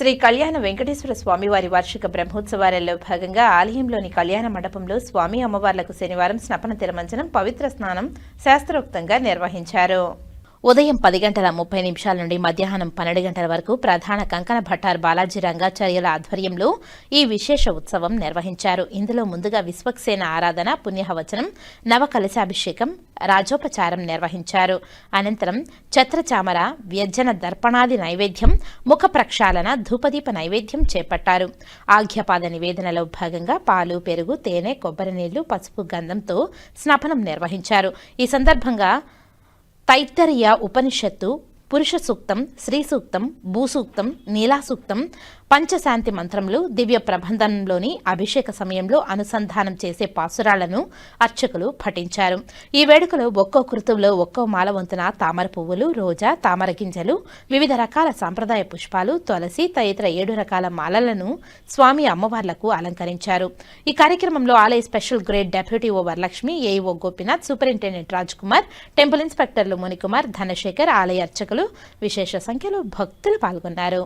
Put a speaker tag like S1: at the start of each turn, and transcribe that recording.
S1: శ్రీ కళ్యాణ వెంకటేశ్వర స్వామివారి వార్షిక బ్రహ్మోత్సవాలలో భాగంగా ఆలయంలోని కళ్యాణ మండపంలో స్వామి అమ్మవార్లకు శనివారం స్నపన తిరమంచనం పవిత్ర స్నానం శాస్త్రోక్తంగా నిర్వహించారు. ఉదయం పది గంటల ముప్పై నిమిషాల నుండి మధ్యాహ్నం పన్నెండు గంటల వరకు ప్రధాన కంకణ భట్టార్ బాలాజీ రంగాచార్యుల ఆధ్వర్యంలో ఈ విశేష ఉత్సవం నిర్వహించారు. ఇందులో ముందుగా విశ్వక్సేన ఆరాధన పుణ్యహవచనం నవకలశాభిషేకం రాజోపచారం నిర్వహించారు. అనంతరం ఛత్రచామర వ్యజ్జన దర్పణాది నైవేద్యం ముఖ ప్రక్షాళన ధూపదీప నైవేద్యం చేపట్టారు. ఆఘ్యపాద నివేదనలో భాగంగా పాలు పెరుగు తేనె కొబ్బరి నీళ్ళు పసుపు గంధంతో స్నపనం నిర్వహించారు. ఈ సందర్భంగా తైత్తరీయ ఉపనిషత్తు పురుష సూక్తం శ్రీ సూక్తం భూసూక్తం నీలాసూక్తం పంచశాంతి మంత్రములు దివ్య ప్రబంధంలోని అభిషేక సమయంలో అనుసంధానం చేసే పాసురాలను అర్చకులు పఠించారు. ఈ వేడుకలో ఒక్కో కృతువులో ఒక్కో మాల వంతున తామర పువ్వులు రోజా తామర గింజలు వివిధ రకాల సాంప్రదాయ పుష్పాలు తులసి తదితర ఏడు రకాల మాలలను స్వామి అమ్మవార్లకు అలంకరించారు. ఈ కార్యక్రమంలో ఆలయ special grade deputy EO Varalakshmi AEO Gopinath superintendent Raj Kumar temple ఇన్స్పెక్టర్లు Munikumar Dhanasekhar ఆలయ అర్చకులు విశేష సంఖ్యలో భక్తులు పాల్గొన్నారు.